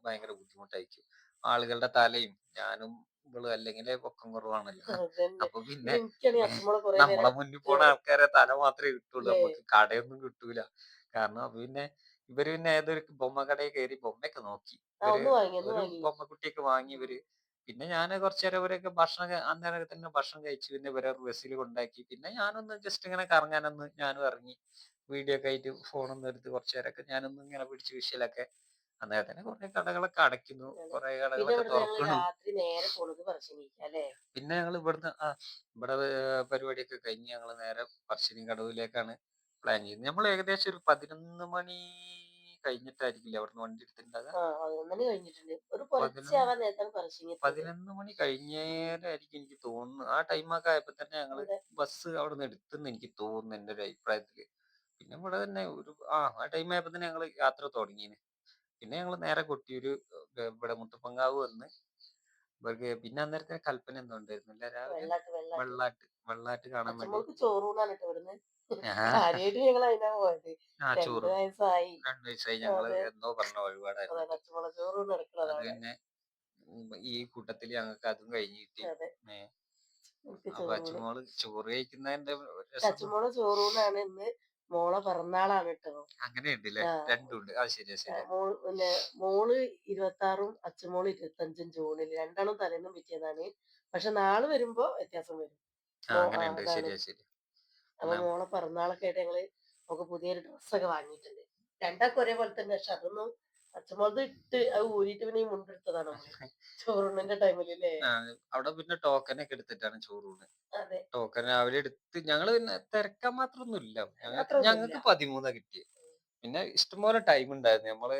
ഭയങ്കര ബുദ്ധിമുട്ടായിരിക്കും. ആളുകളുടെ തലയും ഞാനും ഇവളും അല്ലെങ്കിൽ പൊക്കം കുറവാണല്ലോ. അപ്പൊ പിന്നെ നമ്മളെ മുന്നിൽ പോണ ആൾക്കാരെ തല മാത്രമേ കിട്ടുള്ളൂ. നമുക്ക് കടയൊന്നും കിട്ടൂല. കാരണം അപ്പൊ പിന്നെ ഇവർ പിന്നെ ഏതൊരു ബൊമ്മ കടയിൽ കയറി ബൊമ്മയൊക്കെ നോക്കി. ഒരു ബൊമ്മക്കുട്ടിയൊക്കെ വാങ്ങി ഇവർ. പിന്നെ ഞാൻ കുറച്ചു നേരം ഇവരൊക്കെ ഭക്ഷണം അന്നേരം തന്നെ ഭക്ഷണം കഴിച്ചു പിന്നെ ഇവരെ ബസ്സിൽ കൊണ്ടാക്കി. പിന്നെ ഞാനൊന്ന് ജസ്റ്റ് ഇങ്ങനെ കറങ്ങാനൊന്ന് ഞാനും ഇറങ്ങി. വീഡിയോ ഒക്കെ ആയിട്ട് ഫോണൊന്നും എടുത്ത് കുറച്ചു നേരമൊക്കെ ഞാനൊന്ന് ഇങ്ങനെ പിടിച്ച് വിഷയിലൊക്കെ അന്നേരം തന്നെ കുറെ കടകളൊക്കെ അടയ്ക്കുന്നു. കുറെ കടകളൊക്കെ തുറക്കുന്നു. പിന്നെ ഞങ്ങൾ ഇവിടുന്ന് ആ ഇവിടെ പരിപാടിയൊക്കെ കഴിഞ്ഞ് ഞങ്ങൾ നേരെ പറശ്ശിനി കടവിലേക്കാണ് പ്ലാൻ ചെയ്യുന്നത്. നമ്മൾ ഏകദേശം ഒരു പതിനൊന്ന് മണി കഴിഞ്ഞിട്ടായിരിക്കില്ല അവിടുന്ന് വണ്ടി എടുത്തിട്ടുണ്ടാകുക ഒരു പതിനൊന്ന് മണി കഴിഞ്ഞേരായിരിക്കും എനിക്ക് തോന്നുന്നു. ആ ടൈമൊക്കെ ആയപ്പോ തന്നെ ഞങ്ങൾ ബസ് അവിടെ നിന്ന് എടുത്തെന്ന് എനിക്ക് തോന്നുന്നു എന്റെ ഒരു അഭിപ്രായത്തിൽ. പിന്നെ ഇവിടെ തന്നെ ഒരു ആ ആ ടൈം ആയപ്പോ തന്നെ ഞങ്ങൾ യാത്ര തുടങ്ങിന്. പിന്നെ ഞങ്ങൾ നേരെ കൊട്ടിയൂര് ഏർ ഇവിടെ മുത്തപ്പങ്കാവ് വന്ന് ഇവർക്ക് പിന്നെ അന്നേരത്തെ കൽപ്പന എന്തോ ഉണ്ടായിരുന്നില്ല രാവിലെ വെള്ളാട്ട് വെള്ളാട്ട്. വെള്ളാട്ട് വെള്ളാട്ട് കാണാൻ വേണ്ടി. അച്ഛമ്മൾക്ക് ചോറൂണാണ് കേട്ടോ ഇവിടുന്ന്. ആ, കാര്യമായിട്ട് ഞങ്ങൾ അതിനാ പോയത്. ആ രണ്ടു ചോറ്. വയസ്സായി. രണ്ടു വയസ്സായി ഞങ്ങൾ അതെ. എന്തോ പറഞ്ഞ വഴിപാടായിരുന്നു അതാണ് അച്ഛമ്മളെ ചോറൂണ് അത് തന്നെ ഉം ഈ കൂട്ടത്തിൽ ഞങ്ങൾക്ക് അതും കഴിഞ്ഞ് കിട്ടി അതെ. ഏ, എനിക്ക് അപ്പൊ ചോറൂണ് അച്ഛമോൾ ചോറ് കഴിക്കുന്നതിന്റെ രസം. അച്ഛമ്മോളെ ചോറൂണാണ് ഇന്ന് മോളെ പിറന്നാളാണ് കേട്ടോ. അങ്ങനെയുണ്ടല്ലേ? അത് ശരിയാ ശരി മോൾ പിന്നെ മോൾ ഇരുപത്തി ആറും അച്ഛമോൾ ഇരുപത്തി അഞ്ചും ജൂണിൽ രണ്ടാളും തലേന്നും പിറ്റേന്നാണ്. പക്ഷെ നാൾ വരുമ്പോ വ്യത്യാസം വരും. അങ്ങനെയുണ്ട്. ശരിയാ ശരിയാ. അപ്പൊ മോളെ പിറന്നാളൊക്കെ ആയിട്ട് ഞങ്ങൾ ഒക്കെ പുതിയൊരു ഡ്രസ്സൊക്കെ വാങ്ങിയിട്ടുണ്ട്. രണ്ടാൾക്ക് ഒരേപോലെ തന്നെ. പക്ഷെ അതൊന്നും അച്ഛമോളത് ഇട്ട് അത് ഊരിട്ട് പിന്നെ ഈ മുണ്ടെടുത്തതാണ് നമ്മൾ [LAUGHS] ടൈമിലല്ലേ അവിടെ പിന്നെ ടോക്കൻ ഒക്കെ എടുത്തിട്ടാണ് ചോറൂണ്. അതെ. ടോക്കൻ രാവിലെ എടുത്ത് ഞങ്ങൾ പിന്നെ തിരക്കാൻ മാത്രമൊന്നും ഇല്ല ഞങ്ങൾക്ക് അത്രയൊന്നുമില്ല. ഞങ്ങൾക്ക് പതിമൂന്നാ കിട്ടിയത് പിന്നെ ഇഷ്ടംപോലെ ടൈം ഉണ്ടായിരുന്നു. നമ്മൾ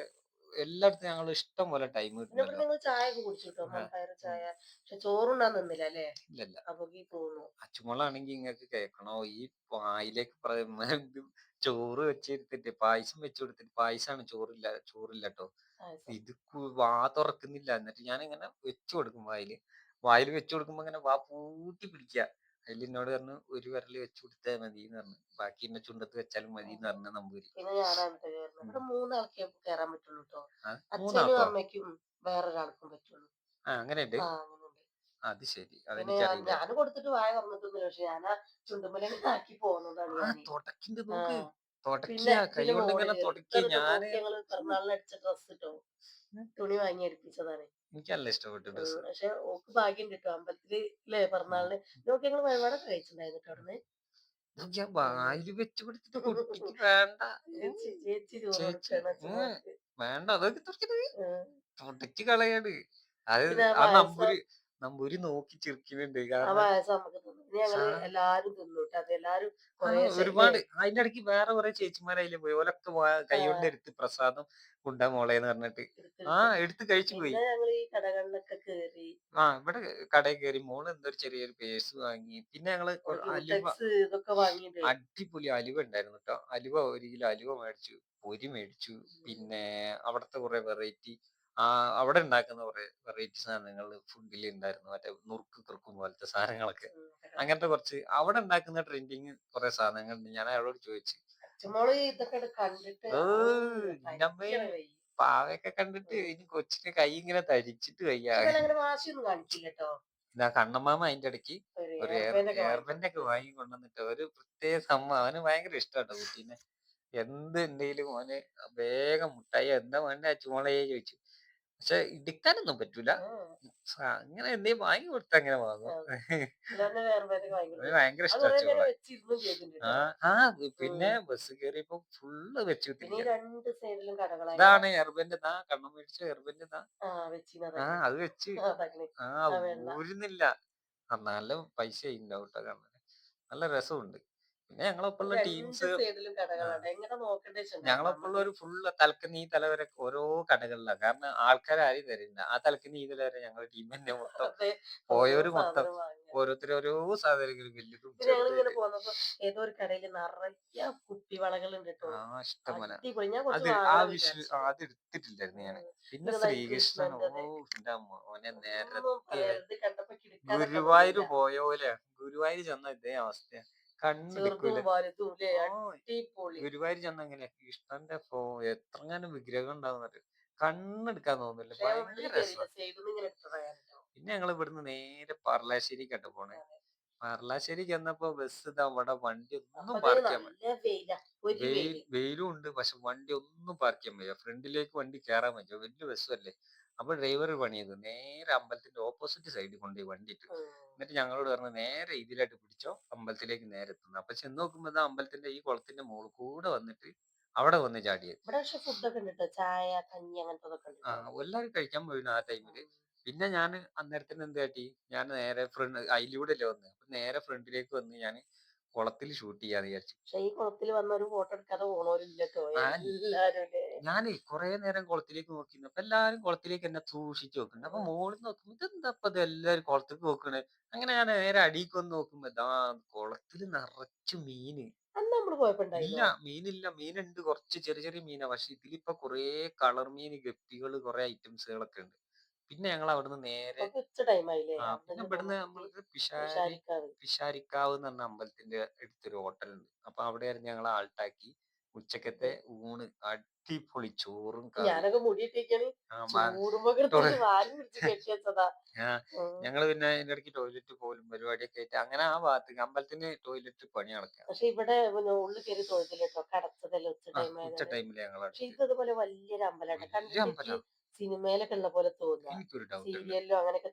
എല്ലായിടത്തും ഞങ്ങൾ ഇഷ്ടം പോലെ ടൈം പിന്നെ കിട്ടുന്നല്ലോ. ഞങ്ങൾ ചായ ഒക്കെ കുടിച്ചു കേട്ടോ ആ. മൺപയർ ചായ? പക്ഷെ ചോറുണ്ണാൻ നിന്നില്ല അല്ലേ? ഇല്ലല്ല. അപ്പൊ ഈ തോന്നുന്നു അച്ചുമോളാണെങ്കിൽ ഇങ്ങക്ക് കേക്കണോ? ഈ പായിലേക്ക് ഇത് [LAUGHS] ചോറ് വെച്ചെടുത്തിട്ട് പായസം വെച്ചു കൊടുത്തിട്ട് പായസാണ് ചോറില്ല ചോറില്ല കേട്ടോ ഇത് കു- വാ തുറക്കുന്നില്ല. എന്നിട്ട് ഞാൻ ഇങ്ങനെ വെച്ചു കൊടുക്കും വായിൽ. വായിൽ വെച്ചു കൊടുക്കുമ്പോ ഇങ്ങനെ വാ പൂട്ടി പിടിക്കുക അതിൽ എന്നോട് പറഞ്ഞു ഒരു വിരൽ വെച്ചു കൊടുത്താൽ മതി എന്ന് പറഞ്ഞു. ബാക്കി എന്നെ ചുണ്ടത്ത് വെച്ചാലും മതി എന്ന് പറഞ്ഞു നമ്പൂരി. പിന്നെ ഞാനാണ് ട്ടോ കയറുന്നത് ഇവിടെ മൂന്നാൾക്കേ കയറാൻ പറ്റുള്ളൂ കേട്ടോ ആ, അച്ഛനും മൂന്നാൾക്കോ? അമ്മയ്ക്കും വേറൊരാൾക്കും പറ്റുള്ളൂ. ആ അങ്ങനെയുണ്ട്? അത് ശരി. അതെനിക്കറിയില്ല ഞാൻ കൊടുത്തിട്ട് വായ പക്ഷെ ഞാൻ ആ ചുണ്ടുമല ആക്കി പോകുന്നതാണ് ആ ഞാൻ നോക്ക്. തുടക്കിയ കൈ തുടക്കി ഞാൻ അടിച്ച ഡ്രസ് തുണി വാങ്ങി എനിക്ക് നല്ല ഇഷ്ടപ്പെട്ടു ഡ്രസ് പക്ഷെ ഓക്ക് ഭാഗ്യം കിട്ടും. അമ്പലത്തിൽ ഇല്ലേ പിറന്നാളിന്. നോക്കി ഞങ്ങൾ വഴിപാടൊക്കെ കഴിച്ചിട്ടുണ്ടായിരുന്നു അവിടുന്ന്. ഞാൻ വായിൽ വെച്ച് കൊടുത്തിട്ട് കുട്ടിക്ക് വേണ്ട. ചേച്ചി. വേണ്ട. അതൊക്കെ തുടക്കണത് കളയാണ്. അത് ആ നമ്പൂരി നമ്പൂരി നോക്കി ചിരിക്കുന്നുണ്ട് കാരണം എല്ലാരും തിന്നു. കേട്ടോ അത് എല്ലാരും ആ, കൊറേ ഒരുപാട് അതിന്റെ ഇടയ്ക്ക് വേറെ കുറെ ചേച്ചിമാരെ അതിൽ പോയി. ഓലൊക്കെ വാ- കൈ കൊണ്ട് ആ. എടുത്ത് പ്രസാദം കൊണ്ടാ മോളേന്ന് പറഞ്ഞിട്ട്. ആ എടുത്ത് കഴിച്ചു പോയി. പിന്നെ ഞങ്ങൾ ഈ കടകളിലൊക്കെ കേറി. ആ ഇവിടെ കടയിൽ കയറി മോൾ എന്തോ ഒരു ചെറിയൊരു പേഴ്സ് വാങ്ങി. പിന്നെ ഞങ്ങൾ കൊ- അലുവ ഇതൊക്കെ വാങ്ങിയിട്ട് അടിപൊളി അലുവ ഉണ്ടായിരുന്നു കേട്ടോ അലുവ ഒരു കിലോ അലുവ മേടിച്ചു. പൊരി മേടിച്ചു. പിന്നെ അവിടുത്തെ കുറെ വെറൈറ്റി അവിടെ ഉണ്ടാക്കുന്ന കുറെ വെറൈറ്റി സാധനങ്ങൾ ഫുഡിൽ ഉണ്ടായിരുന്നു മറ്റേ നുറുക്ക് കുറുക്കും പോലത്തെ സാധനങ്ങളൊക്കെ. അങ്ങനത്തെ കുറച്ച് അവിടെ ഉണ്ടാക്കുന്ന ട്രെൻഡിങ് കുറെ സാധനങ്ങൾ ഞാൻ അയാളോട് ചോദിച്ചു. പാവയൊക്കെ കണ്ടിട്ട് ഇനി കൊച്ചിന്റെ കൈ ഇങ്ങനെ തരിച്ചിട്ട് വയ്യ. പിന്നെ ആ കണ്ണമാമ അതിന്റെ ഇടയ്ക്ക് ഒരു എയർബാൻഡ് ഒക്കെ വാങ്ങി കൊണ്ടുവന്നിട്ട് ഒരു പ്രത്യേക സംഭവം. അവന് ഭയങ്കര ഇഷ്ടമാട്ടോ കുട്ടീനെ. എന്ത് ഉണ്ടെങ്കിലും അവന് വേഗം മുട്ടായി എന്താ വേണ്ട അച്ചുമോളെ ചോദിച്ചു പക്ഷെ ഇടിക്കാനൊന്നും പറ്റൂല. അങ്ങനെ എന്തേ വാങ്ങി കൊടുത്ത അങ്ങനെ വാങ്ങും ഭയങ്കര ഇഷ്ടമാണ് ആ പിന്നെ ബസ് കയറിയപ്പോ ഫുള്ള് വെച്ച് പിന്നെ ഈ രണ്ട് സൈഡിലും കടകളായി ഇതാണ് എർബന്റെ ഇതാ കണ്ണു മേടിച്ച എർബന്റെ താ ആ അത് വെച്ച്. [LAUGHS] ആ. ഊരുന്നില്ല. നല്ല പൈസ ഉണ്ടാവും കേട്ടോ കണ്ണന്. നല്ല രസമുണ്ട് പിന്നെ ഞങ്ങളൊപ്പമുള്ള ടീംസ്? ഞങ്ങളൊപ്പമുള്ള ഒരു ഫുള്ള് തലക്കന്ന് ഈ തല വരെ ഓരോ കടകളിലാണ് കാരണം ആൾക്കാർ ആരും തരില്ല. ആ തലക്കന്ന് ഈ തല വരെ ഞങ്ങളുടെ ടീം തന്നെ മൊത്തം പോയവര് മൊത്തം ഓരോരുത്തരും ഓരോ സാധനങ്ങൾ വലിയ പിന്നെ ഞങ്ങൾ ഇങ്ങനെ ചെറുതായിട്ട് പോന്നപ്പോ ഏതോ ഒരു കടയിൽ നിറയെ കുപ്പിവളകളുണ്ട് ആ ഇഷ്ടം പോലെ ഞാൻ അത് ആ വിഷു. അത് എടുത്തിട്ടില്ലായിരുന്നു ഞാൻ പിന്നെ ശ്രീകൃഷ്ണൻ ഓ. എന്റെ മോനെ നേരെ ഒന്നും പറയരുത്, കണ്ടപ്പോ കിടുക്കാനൊക്കെ ഗുരുവായൂര് തോന്നില്ല. പോയ പോലെ ഗുരുവായൂര് ചെന്ന ഇതേ അവസ്ഥ ഗുരുവായൂര് ചെന്ന എങ്ങനെ കൃഷ്ണന്റെ ഫോ എത്രങ്ങാനും വിഗ്രഹം ഉണ്ടാവുന്നത് കണ്ണെടുക്കാൻ തോന്നില്ല ഭയങ്കര കയറിയില്ല രസം. സൈഡിൽ നിന്ന് ഇങ്ങനെ എടുത്തതാണ് പിന്നെ ഞങ്ങൾ ഇവിടുന്ന് നേരെ പറലാശ്ശേരിക്കാട്ട് പോണേ. പർലാശ്ശേരി ചെന്നപ്പോ ബസ് ഇതാ അവിടെ വണ്ടി ഒന്നും പാർക്ക് ചെയ്യാൻ വെയിൽ വെയിലും. ഉണ്ട്. പക്ഷെ വണ്ടി ഒന്നും പാർക്ക് ചെയ്യാൻ വയ്യ. ഫ്രണ്ടിലേക്ക് വണ്ടി കയറാൻ പറ്റുമോ വലിയ ബസ്സും അല്ലേ അപ്പൊ ഡ്രൈവർ പണിയത് നേരെ അമ്പലത്തിന്റെ ഓപ്പോസിറ്റ് സൈഡിൽ കൊണ്ടുപോയി വണ്ടി ഇട്ടു. ഉം. എന്നിട്ട് ഞങ്ങളോട് പറഞ്ഞു നേരെ ഇതിലായിട്ട് പിടിച്ചോ അമ്പലത്തിലേക്ക് നേരെ എത്തുന്നു. അപ്പൊ ചെന്ന് നോക്കുമ്പോ അമ്പലത്തിന്റെ ഈ കുളത്തിന്റെ മുകളിൽ കൂടെ വന്നിട്ട് അവിടെ വന്ന് ചാടിയത് ഇവിടെ പക്ഷെ ഫുഡൊക്കെ ഉണ്ട്? കേട്ടോ ചായ കഞ്ഞി ആ. എല്ലാരും കഴിക്കാൻ പോയിരുന്നു ആ ടൈമിൽ പിന്നെ ഞാൻ അന്നേരത്തിന് എന്ത് കാട്ടി? ഞാൻ നേരെ ഫ്രണ്ട് അതിലൂടെ അല്ലേ വന്ന്. അപ്പൊ നേരെ ഫ്രണ്ടിലേക്ക് വന്ന് ഞാൻ കുളത്തിൽ ഷൂട്ട് ചെയ്യാന്ന് വിചാരിച്ചു. പക്ഷെ ഈ കുളത്തിൽ വന്ന ഒരു ഫോട്ടോ എടുക്കാതെ എല്ലാരും? ഞാൻ കുറെ നേരം കുളത്തിലേക്ക് നോക്കിയിരുന്നു അപ്പൊ എല്ലാരും കുളത്തിലേക്ക് എന്നെ സൂക്ഷിച്ചു നോക്കുന്നു. അപ്പൊ മോളിൽ നോക്കുമ്പോ ഇതെന്താ ഇപ്പൊ ഇത് എല്ലാരും കുളത്തിലേക്ക് നോക്കണേ അങ്ങനെ ഞാൻ നേരെ അടിക്ക് വന്ന് നോക്കുമ്പോ ഇതാ കുളത്തിൽ നിറച്ചു മീന്. ഇല്ല മീനില്ല. മീനുണ്ട് കുറച്ച് ചെറിയ ചെറിയ മീനാ. പക്ഷെ ഇതിലിപ്പോ കുറേ കളർ മീൻ ഗപ്പികൾ കൊറേ ഐറ്റംസുകളൊക്കെ ഉണ്ട്. പിന്നെ ഞങ്ങൾ അവിടുന്ന് നേരെ ആ പിന്നെ ഇവിടുന്ന് നമ്മൾക്ക് പിഷാരി പിഷാരിക്കാവ്. എന്ന് പറഞ്ഞ അമ്പലത്തിന്റെ അടുത്തൊരു ഹോട്ടലുണ്ട്. അപ്പൊ അവിടെ ആയിരുന്നു ഞങ്ങൾ ആൾട്ടാക്കി. ഉച്ചക്കത്തെ ഊണ് അടിപൊളി ചോറും കറിയും ഞാനൊക്കെ മുടിയിട്ടേക്കാണ് ആ, മ- ചൂടുമ്പോ വാരി പിടിച്ച് കെട്ടി വെച്ചതാ [LAUGHS] ആ, ഉം. ഞങ്ങൾ പിന്നെ അതിന്റെ ഇടയ്ക്ക് ടോയ്ലറ്റ് പോലും പരിപാടിയൊക്കെ ആയിട്ട് അങ്ങനെ ആ ഭാഗത്ത് അമ്പലത്തിന് ടോയ്ലറ്റ് പണി നടക്കാം പക്ഷെ ഇവിടെ പിന്നെ ഉള്ളിൽ കയറി തൊഴുത്തില്ല കേട്ടോ കടച്ചതല്ലേ ഉച്ച ആ, ടൈം ഉച്ച ആയതാണ് ടൈമിൽ ഞങ്ങൾ പക്ഷെ വലിയൊരു അമ്പലമാണ് വലിയ കണ്ടിട്ട് അമ്പലം. സിനിമയിലൊക്കെ ഉള്ള പോലെ തോന്നുക. എനിക്കൊരു ഡൗട്ട് ഉണ്ട്. സീരിയലിലും അങ്ങനെയൊക്കെ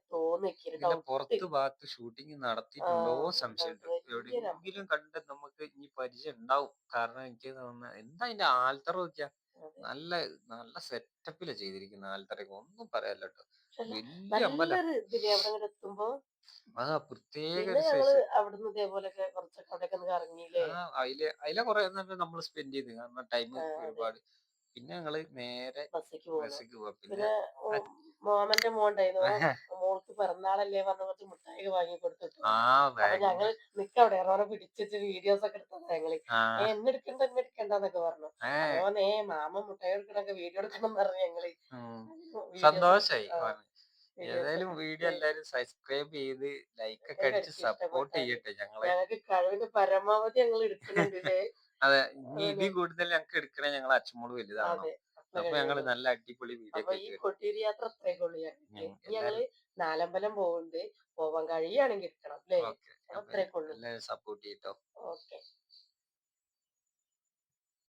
ഇതിന്റെ പുറത്ത് ഭാഗത്ത് ഷൂട്ടിംഗ് നടത്തിയിട്ടുണ്ടോ ആ, സംശയമുണ്ട് എവിടെയെങ്കിലും കണ്ട് നമുക്ക് ഇനി പരിചയം ഉണ്ടാവും. കാരണം എനിക്ക് തോന്നുന്നത് എന്താ അതിന്റെ ആൽത്തറ നോക്കിയാ നല്ല നല്ല സെറ്റപ്പില ചെയ്തിരിക്കുന്ന ആൽത്തറയൊക്കെ ഒന്നും പറയാല്ല കേട്ടോ. വലിയ അമ്പല. നല്ലൊരു ഇതിൽ അവിടെ ഇങ്ങനെ എത്തുമ്പോ? ആ പ്രത്യേക പിന്നെ ഒരു ഞങ്ങൾ സൈസ് അവിടുന്ന് ഇതേപോലെയൊക്കെ കുറച്ചൊക്കെ അവിടെയൊക്കെ ഒന്ന് കറങ്ങിയില്ലേ ആ അതിൽ അതിലെ കുറെ നമ്മൾ സ്പെൻഡ് ചെയ്ത്. കാരണം ടൈം ആ, അതെ. ഒരുപാട്. പിന്നെ ഞങ്ങൾ നേരെ ബസ്സിക്ക് പോകണം ബസ്സിക്ക് പോവാ. പിന്നെ പിന്നെ ഓ- മോമന്റെ മോണ്ടായിരുന്നു. മോൾക്ക് പിറന്നാളല്ലേ പറഞ്ഞ കുറച്ച് മിഠായി വാങ്ങി കൊടുത്തിട്ടു. ആ അപ്പൊ ബാഗ് ഞങ്ങൾ നിക്കവിടെ എറോനെ പിടിച്ചിട്ട് വീഡിയോസ് ഒക്കെ എടുത്തതാ ഞങ്ങൾ. ആ. ഏ എന്നെ എടുക്കണ്ട എന്നെ എടുക്കണ്ടെന്നൊക്കെ പറഞ്ഞു. ഏ. ഓനേ മാമ മുട്ടായി എടുക്കണൊക്കെ വീഡിയോ എടുക്കണം പറഞ്ഞു ഞങ്ങൾ. ഉം. videos സന്തോഷായി ആ, videos ഏതായാലും വീഡിയോ എല്ലാരും സബ്സ്ക്രൈബ് ചെയ്ത് ലൈക്ക് ഒക്കെ അടിച്ച് സപ്പോർട്ട് ഇഷ്ടപ്പെട്ടാൽ ചെയ്യട്ടെ ഞങ്ങളെ. ഞങ്ങൾക്ക് കഴിവിന്റെ പരമാവധി ഞങ്ങൾ എടുക്കുന്നുണ്ട്? അതെ. ഇനി അതെ. കൂടുതൽ ഞങ്ങൾക്ക് എടുക്കണേ ഞങ്ങൾ അച്ചുമോൾ വലുതാണോ. അപ്പൊ ഞങ്ങൾ നല്ല അടിപൊളി വീഡിയോ ഈ കൊട്ടിയൂർ യാത്ര ഉള്ളു ഞങ്ങൾക്ക് ഞങ്ങൾ നാലമ്പലം പോകുന്നുണ്ട് പോവാൻ കഴിയുകയാണെങ്കിൽ എടുക്കണം അല്ലേ? അത്രേ ഉള്ളു. സപ്പോർട്ട് ചെയ്യട്ടോ ഓക്കെ.